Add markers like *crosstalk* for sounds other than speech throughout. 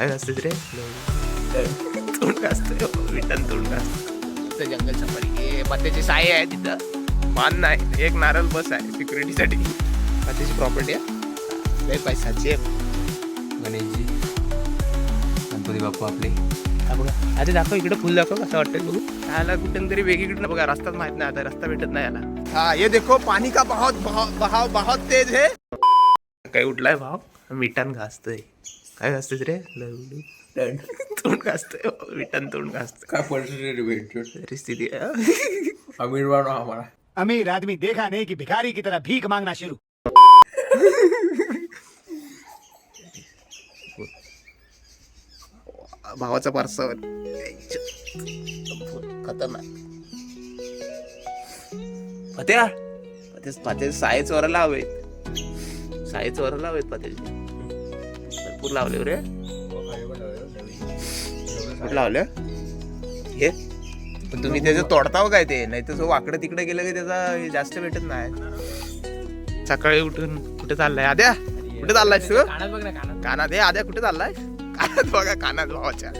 काय असते रे तोंड असतं विटन तोंड असतं जंगल सफारी हे पत्त्याची साय आहे तिथं. मान नाही. एक नारळ बस आहे सिक्युरिटीसाठी पत्त्याची प्रॉपर्टी आहे? लय पैसा चेप गणेशजी. गणपती बाप्पा आपले. हा बघा. आधी दाखव इकडे फुल दाखव कसं वाटतंय बघू. याला कुठून तरी वेगळीकडे बघा. रस्ताच माहीत नाही आता. रस्ता भेटत नाही याला. हा ये देखो पाणी का बहुत बहाव बहाव बहुत तेज है? काय उठलाय भाव? मिठान घासतोय. काय घासतोय रे. तोंड घासतोय मिठान तोंड घासतोय. काय रे भेटतो परिस्थिती आहे. अमीर बनवा हमारा अमीर आदमी देखा नहीं कि भिखारी की तरह भीख मांगना शुरू. भावाचा पार्सल. खतरनाक. पत्या पत्या पत्या साय चोरायला हवेत. साय चोरायला हवेत पत्याचे भरपूर लावले रे. कुठं लावले? हे? पण तुम्ही त्याचं तोडताव काय ते? नाही तर वाकडं तिकडे गेलं की त्याचा जास्त भेटत नाही. सकाळी उठून कुठे चाललाय? आद्या कुठे चाललाय तू? कानात बघ ना कानात कानात हे आद्या कुठे चाललाय कानात बघा कानात भावाच्या.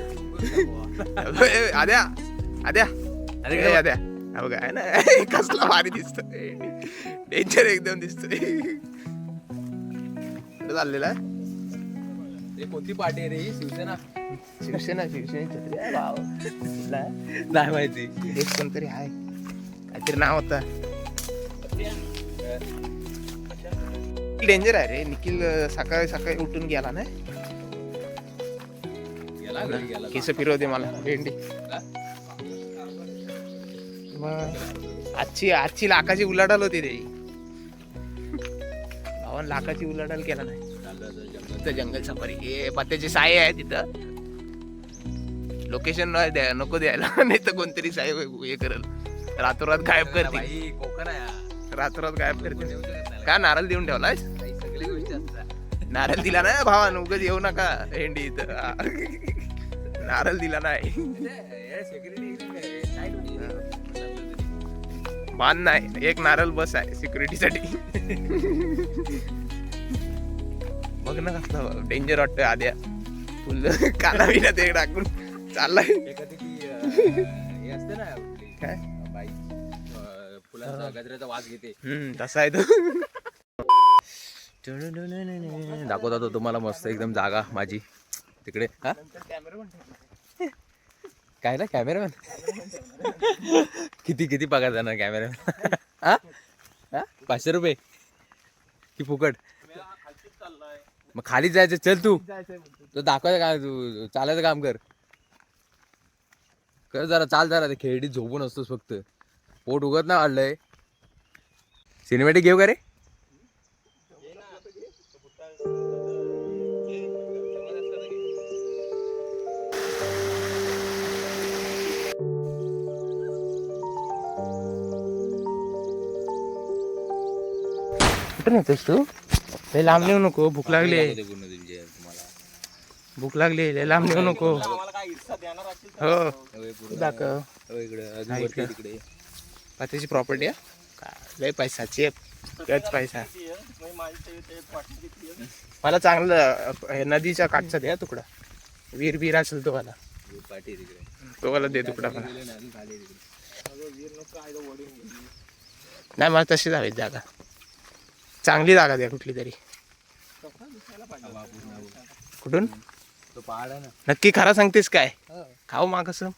आद्या आद्या. अरे ए, आद्या. बघा आहे ना? कसला भारी दिसतोय. डेंजर एकदम दिसतोय. कुठे चाललेला? आहे हे कोणती पार्टी आहे रे? ही शिवसेना. शिवसेना शिवसेना छत्री. आहे भाव कुठला? आहे? नाही माहिती. एक कोणतरी आहे. काहीतरी नाव होता. डेंजर आहे रे. निखिल अं, सकाळी सकाळी उठून गेला नाही गेला घरी गेला. केस फिरवते मला. भेंडी. मग आजची आजची लाखाची उलाढाल होती रे. भावान लाखाची उलाढाल केला नाही. तिथं जंगल सफारी. हे पत्त्याची साय आहे तिथं. लोकेशन द्या नको द्यायला. *laughs* नाही तर कोणतरी साय हे करल. रातोरात गायब करते भाई कोकण आहे. रातोरात गायब करते. का नारळ देऊन ठेवलाय असतात नारळ दिला नाही भावान उगाच येऊ नका हेंडी इथं. *laughs* नारळ दिला नाही. मान नाही. एक नारळ बस आहे सिक्युरिटीसाठी *laughs* बघ ना कसला डेंजर वाटतोय आद्या. फुल *laughs* काना बिना ते टाकून चाललाय. एखादी ती, अं, हे असते ना आपली, काय? बाई अं, फुलांचा गजऱ्याचा वास घेते. हम्म तसा आहे तो. *laughs* दाखवत होतो तुम्हाला मस्त एकदम जागा माझी. तिकडे हा? काय ना कॅमेरामॅन किती किती पगार जाणार कॅमेरामॅन *laughs* हा? हा? पाचशे रुपये? की फुकट? मग खाली जायचं चल तू. तो दाखवायचं काय तू चालायचं काम कर. कर जरा चाल जरा. ते खेळडीत झोपून असतोस फक्त. पोट उगत ना वाढलंय. सिनेमॅटिक घेऊ का रे? कुठं नेतोस तू? लय लांब नेऊ नको भूक लागली. भूक लागली लय लांब नेऊ नको. हो. दाखव. हा, इकडं. पात्याची प्रॉपर्टी आहे? का लय पैसा चेप गच पैसा. मला चांगलं हे नदीच्या काठचा द्या तुकडा. वीर बीर असेल तो मला तो मला दे तुकडा मला. नाही मला तशी जावी जागा. चांगली जागा द्या कुठली तरी. कुठून? तो पहाड आहे ना नक्की खरा सांगतेस काय? खाऊ मागस. कसं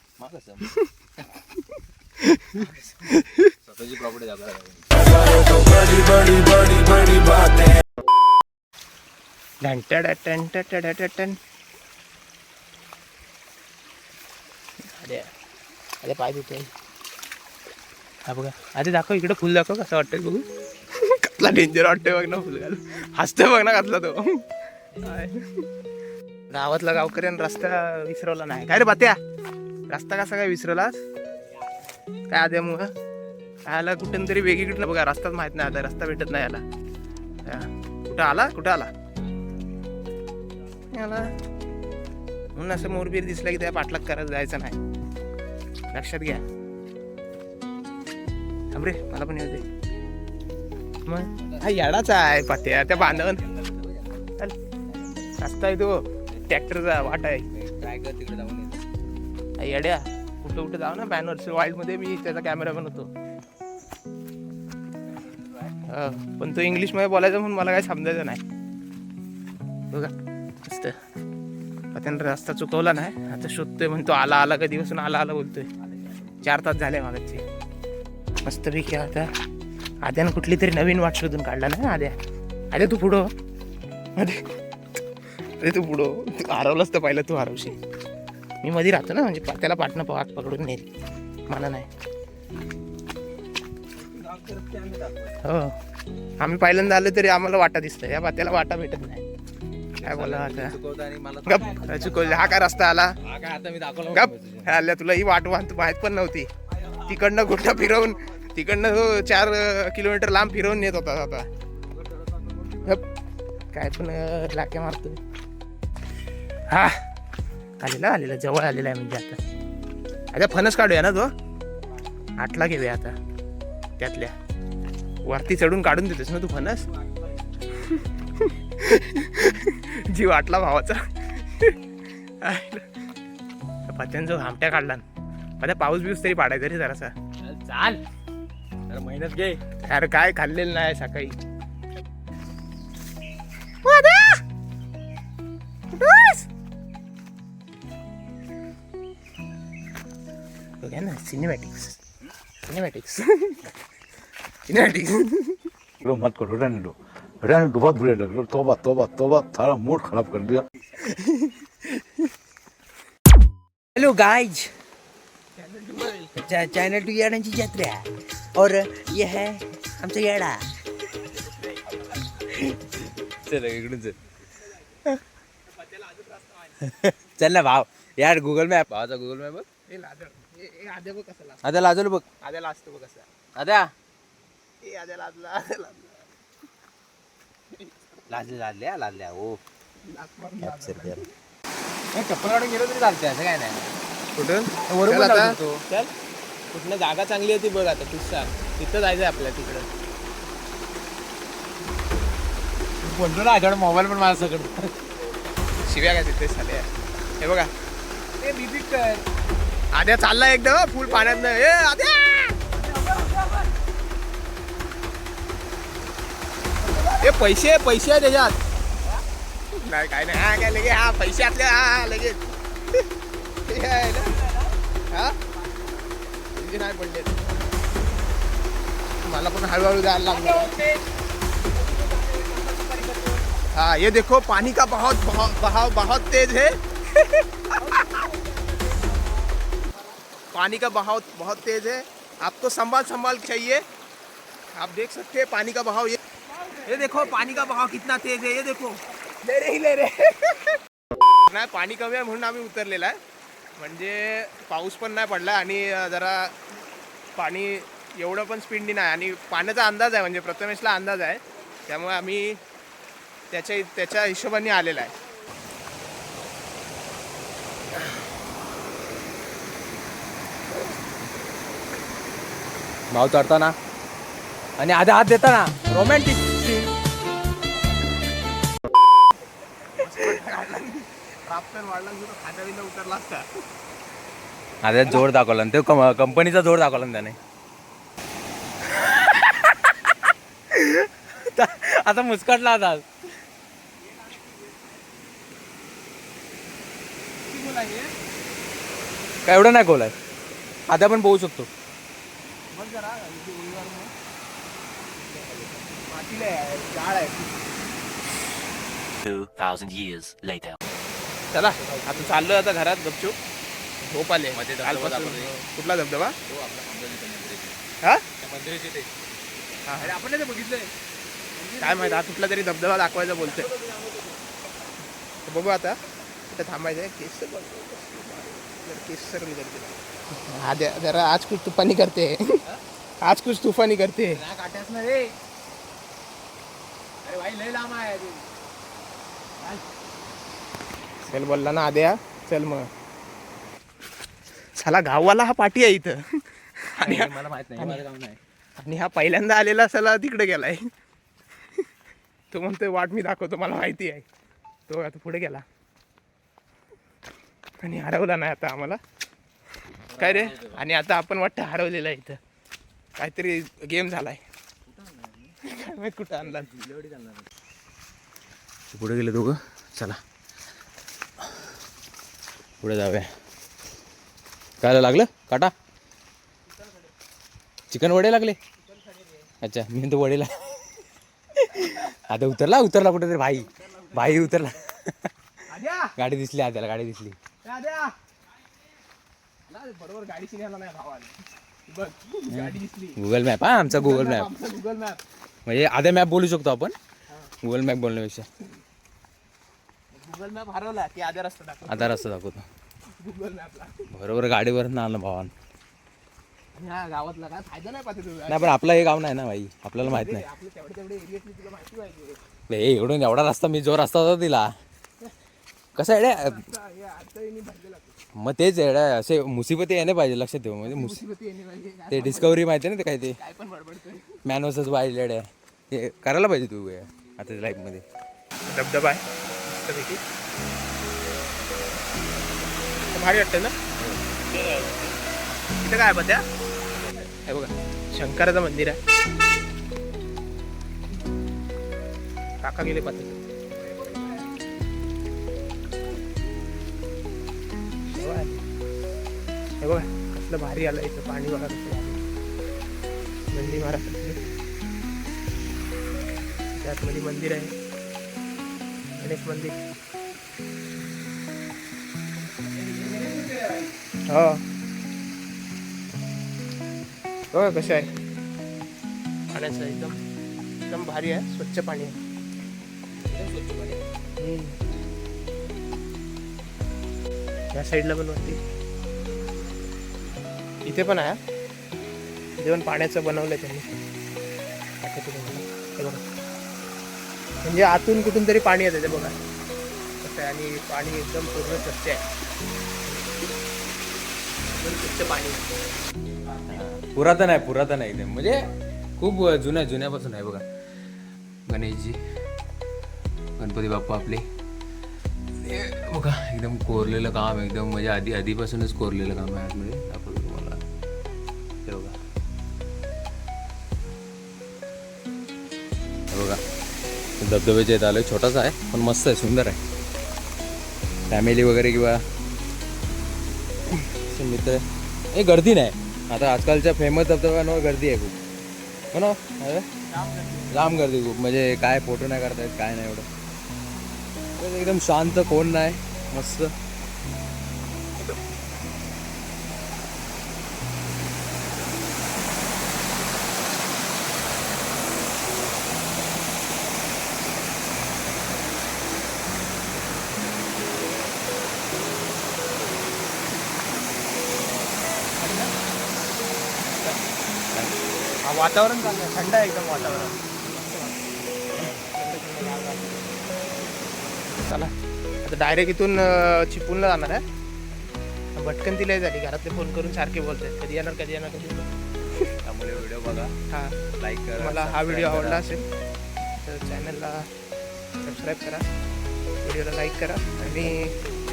स्वतःची प्रॉपर्टी घंटा अरे पाय देतोय हा बघा. अरे दाखव इकडे फुल दाखव कसं वाटतंय बघू. कसला डेंजर वाटतोय बघ ना फुलगाल हसतोय बघ ना कसला तो. काय. गावातला गावकऱ्यानं रस्ता विसरवला नाही. काय रे बात्या? रस्ता कसा काय विसरवलास? काय आद्यामुळं? आला कुठून तरी वेगळीकडनं. बघा रस्ताच माहीत नाही आता. रस्ता भेटत नाही आला कुठं आला? कुठं आला? आला म्हणून असं मोरबीर दिसला की त्या पाठलाग करत जायचं नाही. लक्षात घ्या. थांब रे मला पण येऊ दे. मग? हा येडाचा आहे पात्या त्या बांधवन. रस्ता आहे तो. ट्रॅक्टरचा वाट आहे. ट्राय कर येड्या कुठं कुठं जाऊ ना बॅनर्स वाईल्डमध्ये मी त्याचा कॅमेरा बनवतो. होतो पण तो इंग्लिशमध्ये बोलायचं म्हणून मला काही समजायचं नाही. बघा मस्त. त्यानं रस्ता चुकवला नाही. आता शोधतोय म्हणतो आला आला कधीपासून आला आला बोलतोय. चार तास झाले मागाचे मस्त पैकी आता आद्यानं कुठली तरी नवीन वाट शोधून काढला ना आद्या. आद्या तू पुढं हो. अरे अरे तू पुढं हो. तू हरवलंच तर पहिलं तू हरवशील. मी मध्ये राहतो ना म्हणजे त्याला पाटणं पाक पकडून नेईल. मला नाही. हो. आम्ही पहिल्यांदा आलो तरी आम्हाला वाटा दिसतं या त्याला वाटा भेटत नाही. काय बोला आता? गप चुकवलं. हा काय रस्ता आला? हा गप. आल्या तुला ही वाट वाहत माहीत पण नव्हती. तिकडनं कुठं फिरवून तिकडनं तो चार किलोमीटर लांब फिरवून नेत होता आता. काय पण अं, लाक्या मारतो हा. आलेला आलेला. जवळ आलेला आहे म्हणजे आता. आता फणस काढूया ना तो? आठला घेऊया आता. त्यातल्या. वरती चढून काढून देतोस ना तू फणस? *laughs* जीव वाटला भावाचा. *laughs* पत्यांचा घामट्या काढला. आता पाऊस बिऊस तरी पाडायचा रे जरासा. चाल. जरा मेहनत घे. अरे काय खाल्लेलं नाही सकाळी. ना सिनेमॅटिक्स सिनेमॅटिक्स सिनेमॅटिक्स लो मत करो रहने दो रहने दो बहुत बुरे लग लो तोबा तोबा तोबा सारा मूड खराब कर दिया। हेलो गाइज चॅनल टू येडांची जत्रा और ये है आमचा येडा। चल इकडून चल. चल ना भाव. यार गुगल मॅप भावाचा गुगल मॅप बघ. आद्या बघ कसं आता लाजवलं बघ. आद्या लाजला लाजला. लाजले लाजल्या लाजल्या ओ. कॅप्चर कर. चप्पल काढून गेलो तरी चालते असं काय नाही. कुठून? वरून चल आता. चल. कुठनं जागा चांगली होती बघ आता तूच सांग. तिथं जायचंय आपल्या तिकडं. बोलतो ना याच्याकडे मोबाईल पण माझा सगळं. शिव्या काय तिथे झाले हे बघा. ए बिबी कर. आद्या चालला एकदम फुल पाण्यात ए आद्या! ए पैसे पैसे आहे त्याच्यात नाही काय नाही. हा काय लगे हा पैसे आपले हा हा लगेच. हे आहे ना. हा? पैसे नाही पडले. मला पण हळूहळू जायला लागलं. हाँ ये देखो पानी का बहुत बहाव बहुत तेज है? पानी का बहाव बहुत तेज है? आपको संभाल संभाल चाहिए। आप देख सकते हैं, पानी का बहाव ये ये देखो, पानी का बहाव कितना तेज है, ये देखो। ले रहे ही ले रे नाही पाणी कमी आहे म्हणून आम्ही उतरलेला आहे म्हणजे पाऊस पण नाही पडला आणि जरा पाणी एवढं पण स्पीडनी नाही आणि पाण्याचा अंदाज आहे म्हणजे प्रथमेशला अंदाज आहे. त्यामुळे आम्ही त्याच्या त्याच्या हिशोबाने आलेला आहे. भाव चढताना. आणि आधा हात देताना. रोमॅन्टिक सीन राफ्टर वाढला सुद्धा खाटावीला उतरला असता. आता जोड दाखवला आणि ते कंपनीचा जोड दाखवला ना त्याने. *laughs* आता मुस्कटला आता. काय एवढं नाही खोल आहे आता पण पोहू शकतो. मातीला आहे, जाळ आहे. 2,000 years later. चला आता चाललोय आता घरात गपचूप. झोप आले. दाखवतोय. कुठला धबधबा? हा हा. आपण ते बघितलंय. काय माहीत हा कुठला तरी धबधबा दाखवायचा बोलतोय. बघू आता. कुठे थांबायचं केस केस सर करते हा जरा आज कुछ तुफानी करते. आज कुछ तुफानी करते. काट्यास ना रे. अरे भाई लय लांब आहे चल बोलला ना आद्या. चल मग. चला गाववाला हा पाठी आहे इथं. आणि हा- मला माहीत नाही माझं काम नाही. आणि हा पहिल्यांदा आलेला चला तिकडे गेलाय. तो म्हणतोय वाट मी दाखवतो मला माहिती आहे. तो आता पुढे गेला. आणि हरवला नाही आता आम्हाला. काय रे? आणि आता आपण वाटतं हरवलेलं आहे इथं. काहीतरी गेम झालाय. काय माहीत कुठं आणला. पुढे गेले दोघं. चला. पुढे जाऊया. काय लागलं? काटा? चिकन वडे लागले? अच्छा मी तो वडेला. आता उतरला उतरला कुठे तरी भाई. भाई उतरला. गाडी दिसली आद्याला गाडी दिसली. बरोबर गाडीची गुगल मॅप हा आमचा गुगल मॅप गुगल मॅप म्हणजे आद्या मॅप बोलू शकतो आपण. गुगल मॅप बोलण्यापेक्षा. गुगल मॅप हरवला की आद्या रस्ता दाखव आता रस्ता दाखवतो. गुगल मॅपला बरोबर गाडीवर ना आलं भावान. आणि हा गावातला काय फायदा नाही पाहते तुझा नाही पण आपलं हे गाव नाही ना भाई. आपल्याला माहीत नाही. आपले तेवढे तेवढे एरियातली तुला माहिती पाहिजे. एवढून एवढा रस्ता मी जो रस्ता होता तिला. कसं आहे रे? आता हे आता यांनी भरलेला मग तेच आहे रे, असे मुसीबती येणे पाहिजे लक्षात ठेव. म्हणजे मुस- मुसीबती यांनी पाहिजे. काय- ते डिस्कवरी माहिती आहे ना ते काय ते? काय पण बडबडतोय. मॅन वर्सेस वाईल्ड आहे ते करायला पाहिजे तू हे. आता लाईफमध्ये धबधबा आहे. मस्तपैकी भारी वाटतं ना? इथं काय बघ्या हे बघा शंकराचं मंदिर आहे. काका गेले पाहते हे बघा. कसलं भारी आलं इथं. पाणी बघा कसं नंदी महाराज त्यातमध्ये मंदिर आहे. गणेश मंदिर. हो. हो कसं आहे. पाण्याचं एकदम एकदम भारी आहे. स्वच्छ पाणी आहे. या साईडला पण वरती. इथे पण आहे. जेवण पाण्याचं बनवलंय त्यांनी. म्हणजे आतून कुठून तरी पाणी येतं ते बघा. कसं आहे आणि पाणी एकदम पूर्ण स्वच्छ आहे. स्वच्छ पाणी पुरातन आहे पुरातन आहे एकदम. म्हणजे खूप जुन्या जुन्यापासून आहे बघा. गणेशजी गणपती बाप्पा आपले. बघा एकदम कोरलेलं काम एकदम म्हणजे आधी आधीपासूनच कोरलेलं काम आहे आतमध्ये. आपण धबधब्याच्या इथं आलं छोटासा आहे पण मस्त आहे सुंदर आहे. फॅमिली वगैरे किंवा मित्र हे गर्दी नाही. आता आजकालच्या फेमस धबधब्यांवर गर्दी आहे खूप. हो ना? अरे? लांब गर्दी खूप. म्हणजे काय फोटो नाही करतायत काय नाही एवढं. एकदम शांत कोण नाही. मस्त. वातावरण चांगलं आहे. थंड आहे एकदम वातावरण. चला आता डायरेक्ट इथून अं, चिपळूणला जाणार आहे. भटकन तिला झाली घरातले फोन करून सारखे बोलतात कधी येणार कधी येणार कधी त्यामुळे व्हिडिओ बघा. हा. लाईक करा मला हा व्हिडिओ करा. आवडला असेल तर चॅनलला सबस्क्राईब करा. व्हिडिओला लाईक करा. आणि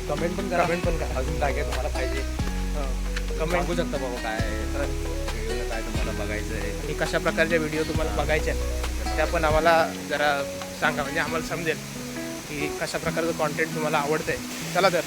कमेंट पण करा. कमेंट पण करा. अजून काय काय तुम्हाला पाहिजे? कमेंट सांगू शकता बाबा काय व्हिडिओला काय तुम्हाला बघायचं आहे आणि कशा प्रकारच्या व्हिडिओ तुम्हाला बघायच्या आहेत त्या पण आम्हाला जरा सांगा म्हणजे आम्हाला समजेल की कशा प्रकारचं कॉन्टेंट तुम्हाला आवडतं आहे चला तर.